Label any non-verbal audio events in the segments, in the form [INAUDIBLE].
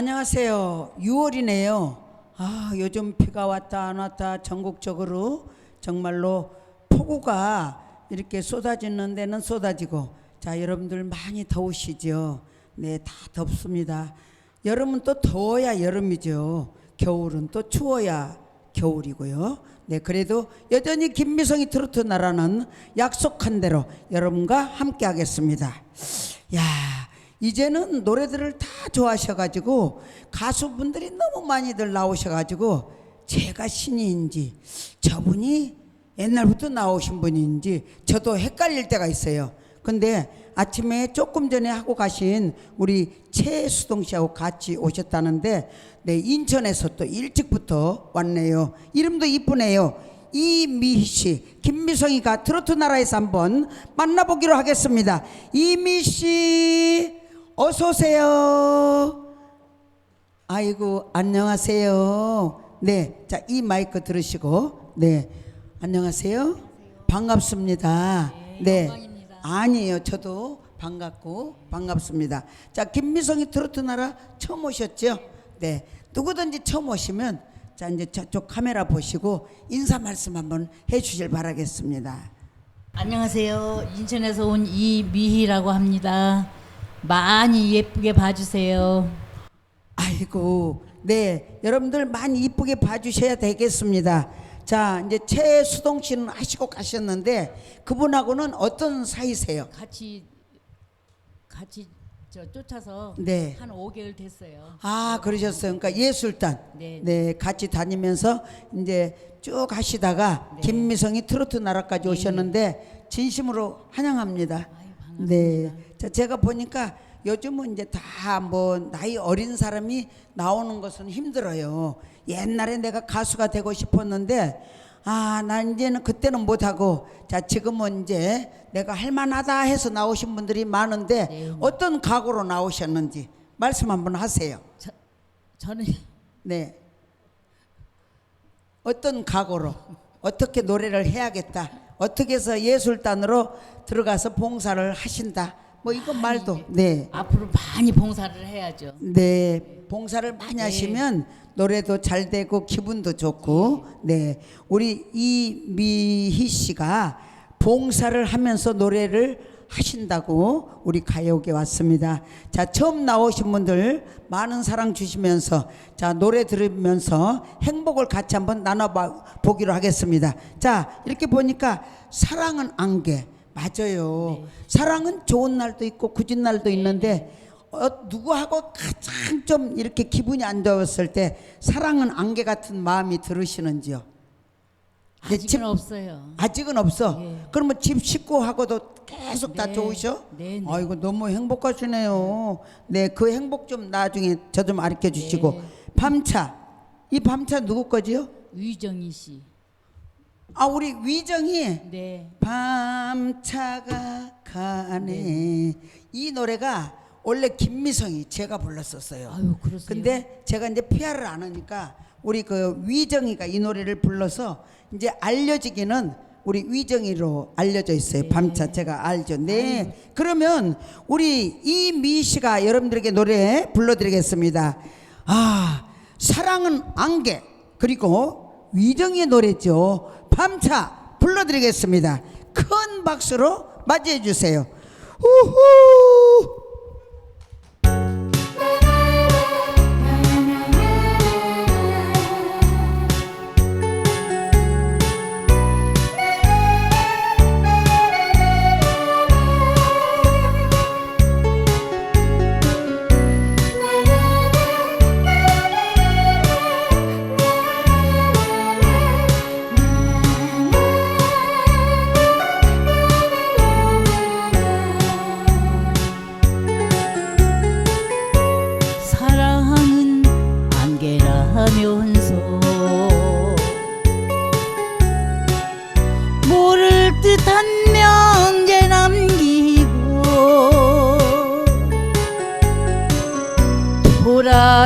안녕하세요. 6월이네요. 아, 요즘 비가 왔다 안 왔다 전국적으로 정말로 폭우가 이렇게 쏟아지는 데는 쏟아지고 자, 여러분들 많이 더우시죠? 네, 다 덥습니다. 여름은 또 더워야 여름이죠. 겨울은 또 추워야 겨울이고요. 네, 그래도 여전히 김미성이 트로트 나라는 약속한 대로 여러분과 함께 하겠습니다. 야, 이제는 노래들을 다 좋아하셔가지고 가수분들이 너무 많이들 나오셔가지고 제가 신인지 저분이 옛날부터 나오신 분인지 저도 헷갈릴 때가 있어요. 근데 아침에 조금 전에 하고 가신 우리 최수동 씨하고 같이 오셨다는데 네 인천에서 또 일찍부터 왔네요. 이름도 이쁘네요. 이미희 씨, 김미성이가 트로트 나라에서 한번 만나보기로 하겠습니다. 이미 씨, 어서 오세요. 아이고 안녕하세요. 네, 자 이 마이크 들으시고 네 안녕하세요. 반갑습니다. 네, 영광입니다. 아니에요. 저도 반갑고 반갑습니다. 자 김미성이 트로트 나라 처음 오셨죠? 네, 누구든지 처음 오시면 자 이제 저쪽 카메라 보시고 인사 말씀 한번 해주실 바라겠습니다. 안녕하세요. 인천에서 온 이미희라고 합니다. 많이 예쁘게 봐주세요. 아이고, 네, 여러분들 많이 이쁘게 봐주셔야 되겠습니다. 자, 이제 최수동 씨는 하시고 가셨는데 그분하고는 어떤 사이세요? 같이 같이 저 쫓아서 네. 한 5개월 됐어요. 아, 그러셨어요. 그러니까 예술단. 네. 네, 같이 다니면서 이제 쭉 하시다가 네. 김미성이 트로트 나라까지 오셨는데 진심으로 환영합니다. 네. 자, 제가 보니까 요즘은 이제 다 뭐 나이 어린 사람이 나오는 것은 힘들어요. 옛날에 내가 가수가 되고 싶었는데 아, 나 이제는 그때는 못 하고 자, 지금은 이제 내가 할 만하다 해서 나오신 분들이 많은데 네. 어떤 각오로 나오셨는지 말씀 한번 하세요. 저, 저는 [LAUGHS] 네. 어떤 각오로 어떻게 노래를 해야겠다. 어떻게 해서 예술단으로 들어가서 봉사를 하신다. 뭐 이건 말도 네. 앞으로 많이 봉사를 해야죠. 네. 봉사를 많이 하시면 노래도 잘 되고 기분도 좋고 네. 우리 이미희 씨가 봉사를 하면서 노래를 하신다고 우리 가요계 왔습니다. 자, 처음 나오신 분들 많은 사랑 주시면서 자, 노래 들으면서 행복을 같이 한번 나눠 보기로 하겠습니다. 자, 이렇게 보니까 사랑은 안개. 맞아요. 사랑은 좋은 날도 있고 굳은 날도 있는데 어, 누구하고 가장 좀 이렇게 기분이 안 좋았을 때 사랑은 안개 같은 마음이 들으시는지요? 아직은 집- 없어요. 아직은 없어. 예. 그러면 집 식구하고도 계속 다 네. 좋으셔? 네, 네. 아이고 너무 행복하시네요. 네, 그 행복 좀 나중에 저 좀 가르쳐 주시고 네. 밤차. 이 밤차 누구 거지요? 위정희 씨. 아, 우리 위정이 네. 밤차가 가네. 이 노래가 원래 김미성이 제가 불렀었어요. 아유, 그러세요. 근데 제가 이제 피아를 안 하니까 우리 그 위정이가 이 노래를 불러서 이제 알려지기는 우리 위정이로 알려져 있어요. 밤차 제가 알죠. 네. 그러면 우리 이미 씨가 여러분들에게 노래 불러드리겠습니다. 아, 사랑은 안개 그리고 위정의 노래죠. 밤차 불러드리겠습니다. 큰 박수로 맞이해 주세요. 우후.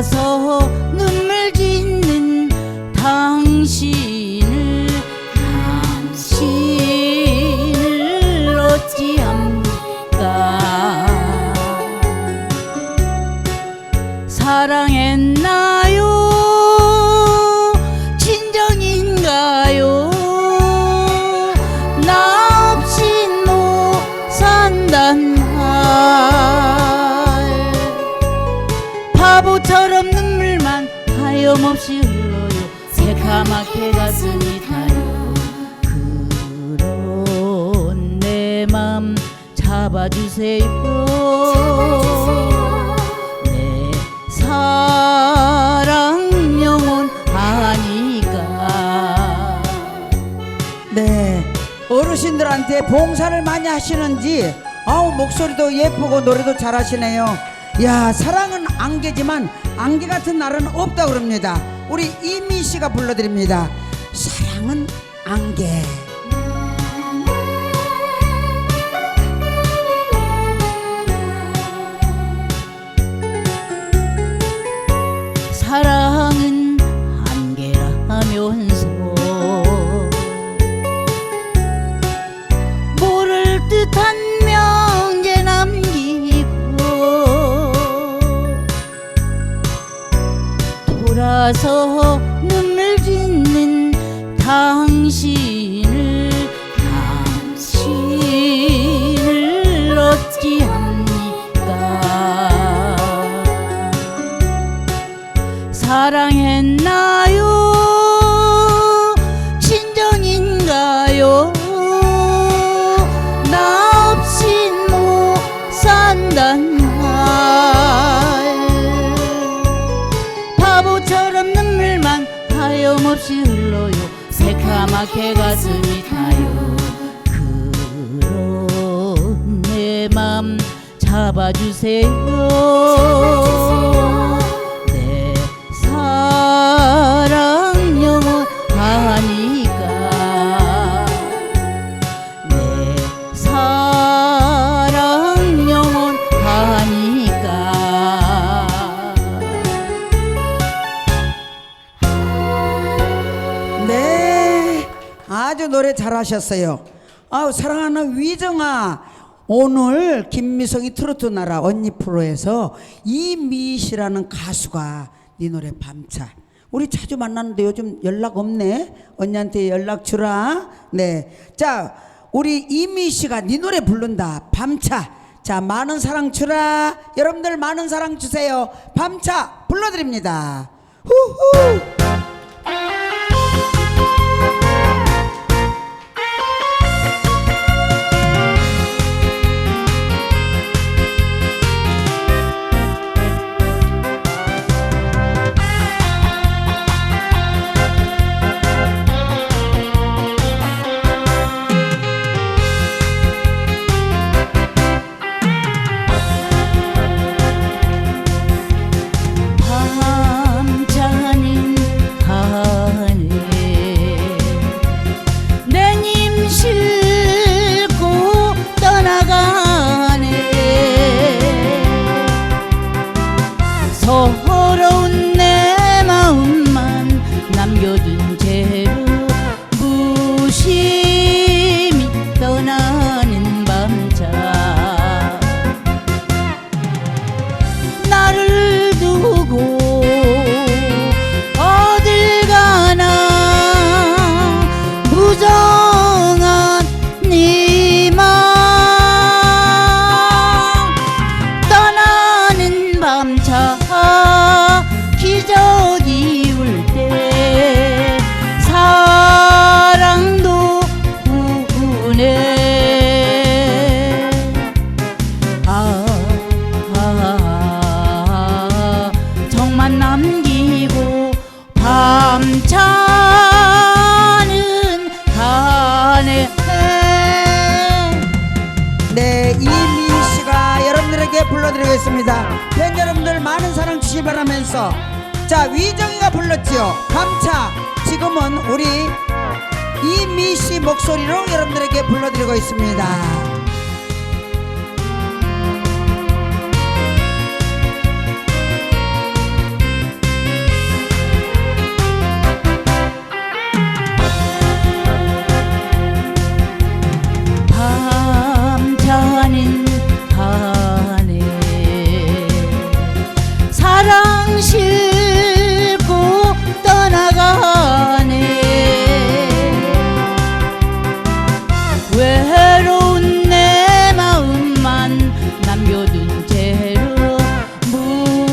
돌 하염없이 흘러요 새카맣게 가슴이 타요 그런 내 맘 잡아주세요 내 사랑 영원 아니까 네. 어르신들한테 봉사를 많이 하시는지 아우 목소리도 예쁘고 노래도 잘하시네요. 야 사랑은 안개지만 안개 같은 날은 없다 그럽니다. 우리 이미 씨가 불러드립니다. 사랑은 안개. 돌아서 눈물 짓는 당신을 당신을 어찌합니까 사랑했 새카맣게 가슴이 타요. 그런 내 맘 잡아주세요. 내 하셨어요. 아우 사랑하는 위정아, 오늘 김미성이 트로트 나라 언니 프로에서 이미희씨라는 가수가 네 노래 밤차. 우리 자주 만나는데 요즘 연락 없네. 언니한테 연락 주라. 네, 자 우리 이미희 씨가 네 노래 부른다. 밤차. 자 많은 사랑 주라. 여러분들 많은 사랑 주세요. 밤차 불러드립니다. 후후. 목소리로 여러분들에게 불러드리고 있습니다.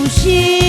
心。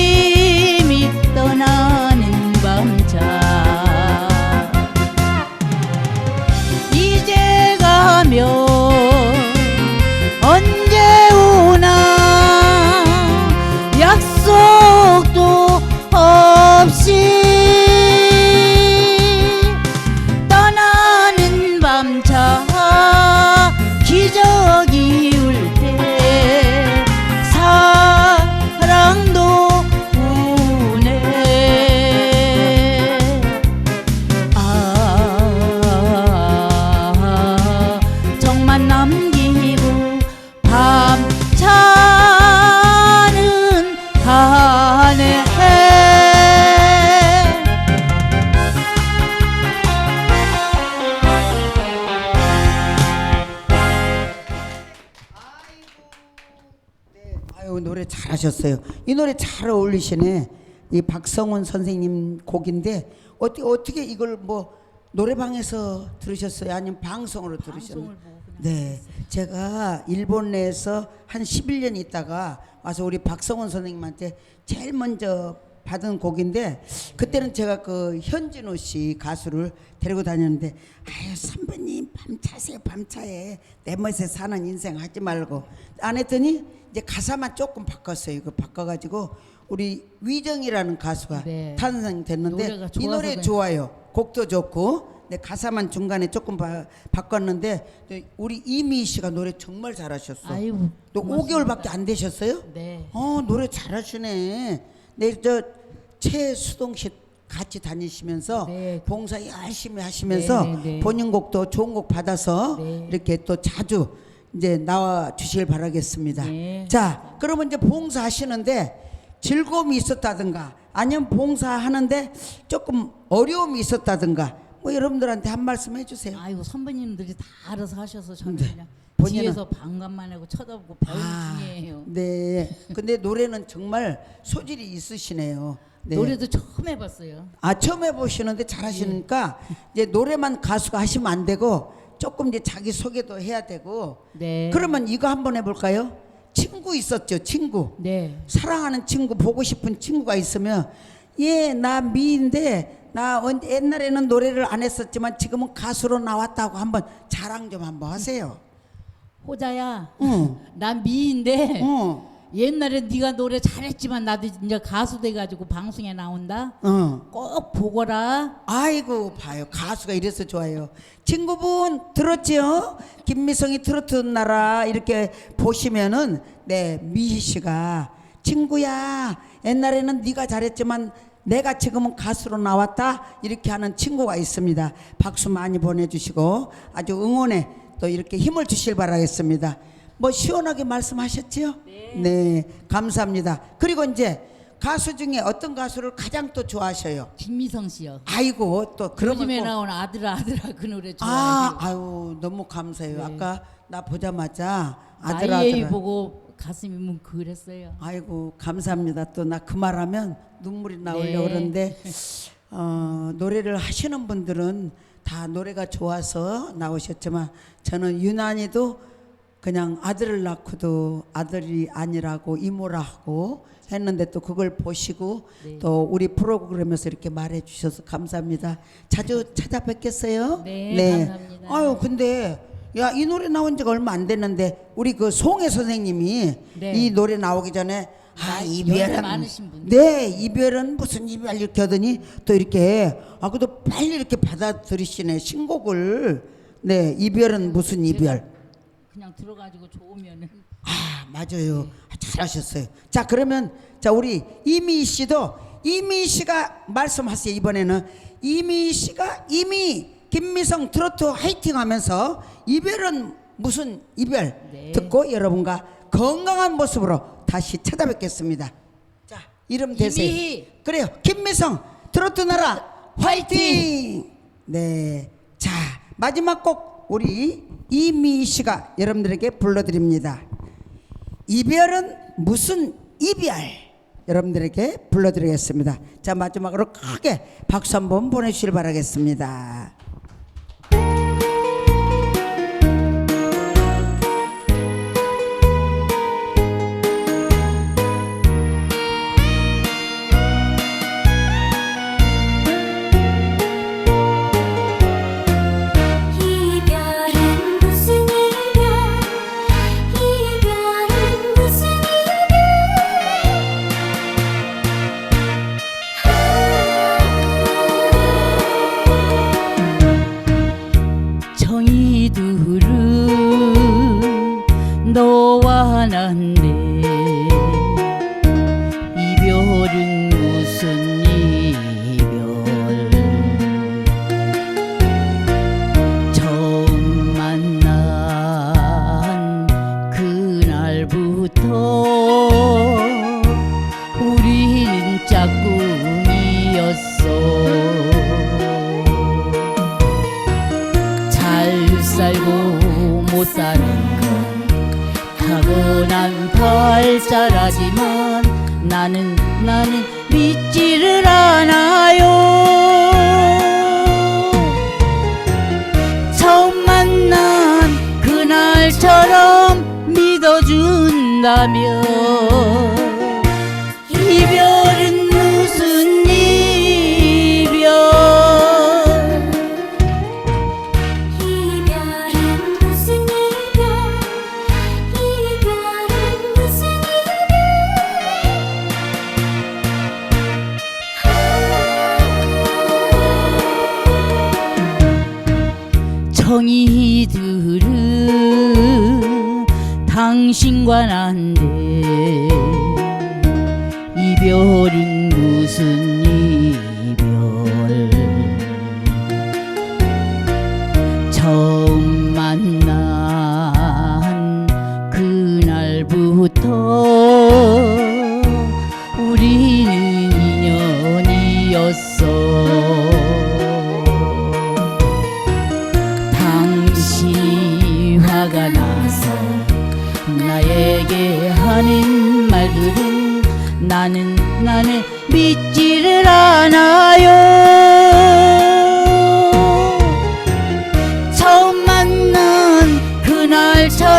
하셨어요. 이 노래 잘 어울리시네. 이 박성훈 선생님 곡인데 어떻게 어떻게 이걸 뭐 노래방에서 들으셨어요? 아니면 방송으로 들으셨나요? 네, 제가 일본 내에서 한 11년 있다가 와서 우리 박성원 선생님한테 제일 먼저 받은 곡인데 그때는 제가 그 현진호 씨 가수를 데리고 다녔는데 아유 선배님 밤차세요 밤차에 내 멋에 사는 인생 하지 말고 안 했더니 이제 가사만 조금 바꿨어요 이거 바꿔가지고 우리 위정이라는 가수가 네. 탄생됐는데 이 노래 좋아요. 곡도 좋고 내 가사만 중간에 조금 바, 바꿨는데 또 우리 이미 씨가 노래 정말 잘하셨어. 아이고 또 5개월밖에 안 되셨어요? 네. 어 노래 잘하시네. 내저 최수동 씨 같이 다니시면서 네. 봉사 열심히 하시면서 네, 네, 네. 본인 곡도 좋은 곡 받아서 네. 이렇게 또 자주 이제 나와 주시길 바라겠습니다. 네. 자, 그러면 이제 봉사 하시는데 즐거움이 있었다든가 아니면 봉사하는데 조금 어려움이 있었다든가 뭐 여러분들한테 한 말씀 해주세요. 아이고 선배님들이 다 알아서 하셔서 저는 네. 그냥 본인은- 뒤에서 방관만 하고 쳐다보고 배우는 아, 중이에요. 네. 근데 노래는 정말 소질이 있으시네요. 네. 노래도 처음 해봤어요. 아 처음 해보시는데 잘하시니까 이제 노래만 가수가 하시면 안 되고 조금 이제 자기 소개도 해야 되고 네. 그러면 이거 한번 해볼까요? 친구 있었죠 친구 네. 사랑하는 친구 보고 싶은 친구가 있으면 예 나 미인데 나 언- 옛날에는 노래를 안 했었지만 지금은 가수로 나왔다고 한번 자랑 좀 한번 하세요. 호자야. 응. 난 미인데 어. 옛날에 네가 노래 잘했지만 나도 이제 가수 돼가지고 방송에 나온다. 어. 꼭 보거라. 아이고 봐요. 가수가 이래서 좋아요. 친구분 들었지요? 김미성이 트로트 나라 이렇게 보시면은 네 미희 씨가 친구야 옛날에는 네가 잘했지만 내가 지금은 가수로 나왔다? 이렇게 하는 친구가 있습니다. 박수 많이 보내주시고 아주 응원에 또 이렇게 힘을 주실 바라겠습니다 뭐 시원하게 말씀하셨지요 네 감사합니다 그리고 이제 가수 중에 어떤 가수를 가장 또 좋아하셔요 김미성 씨요. 아이고 또 그러면 요즘에 꼭- 나온 아들아 아들아 그 노래 아 좋아해요. 아유 너무 감사해요. 네. 아까 나 보자마자 아들 아이에이 아들 보고 가슴이 뭉클했어요. 아이고 감사합니다. 또 나 그 말하면 눈물이 나오려 네. 고 그러는데 [LAUGHS] 어, 노래를 하시는 분들은 다 노래가 좋아서 나오셨지만 저는 유난히도 그냥 아들을 낳고도 아들이 아니라고 이모라 하고 했는데 또 그걸 보시고 네. 또 우리 프로그램에서 이렇게 말해 주셔서 감사합니다. 자주 찾아뵙겠어요. 네, 감사합니다. 아유 근데 야 이 노래 나온 지가 얼마 안 됐는데 우리 그 송혜 선생님이 네. 이 노래 나오기 전에 아 이별은 많으신 분. 네 이별은 무슨 이별 이렇게 하더니 또 이렇게 아 그래도 빨리 이렇게 받아들이시네 신곡을 네 이별은 무슨 이별 그냥 들어가지고 좋으면은. 아 맞아요. 아, 잘하셨어요. 자 그러면 자 우리 이미 씨도 이미 씨가 말씀하세요 이번에는. 이미 씨가 이미 김미성 트로트 화이팅 하면서 이별은 무슨 이별? 네. 듣고 여러분과 건강한 모습으로 다시 찾아뵙겠습니다. 자 이름 이미희. 그래요. 김미성 트로트 나라 화이팅! 네자 마지막 곡 우리 이미 씨가 여러분들에게 불러드립니다. 이별은 무슨 이별? 여러분들에게 불러드리겠습니다. 자 마지막으로 크게 박수 한번 보내주시길 바라겠습니다 때부터 우린 짝꿍이었어. 잘 살고 못 사는 건 타고난 발자라지만 나는 나는 믿지를 않아. Dámelo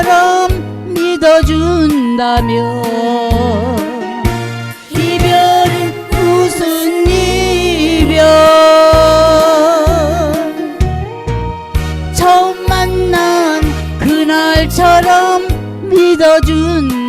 것처럼 믿어준다면 이별 무슨 이별? 처음 만난 그날처럼 믿어준다면